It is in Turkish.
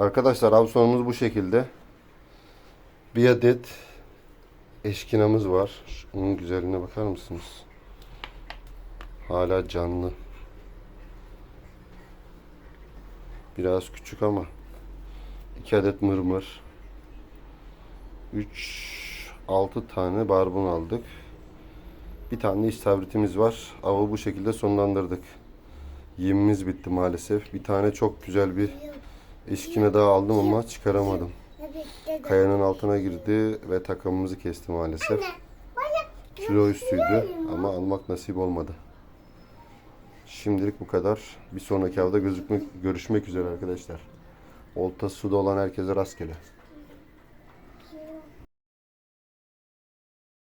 Arkadaşlar av sonumuz bu şekilde. Bir adet eşkinamız var. Onun güzelliğine bakar mısınız? Hala canlı. Biraz küçük ama. iki adet mırmır. 3 6 tane barbun aldık. Bir tane istavritimiz var. Avı bu şekilde sonlandırdık. Yemimiz bitti maalesef. Bir tane çok güzel bir eşkine daha aldım ama çıkaramadım. Kayanın altına girdi ve takımımızı kesti maalesef. Kilo üstüydü ama almak nasip olmadı. Şimdilik bu kadar. Bir sonraki avda gözükmek, görüşmek üzere arkadaşlar. Oltası suda olan herkese rastgele.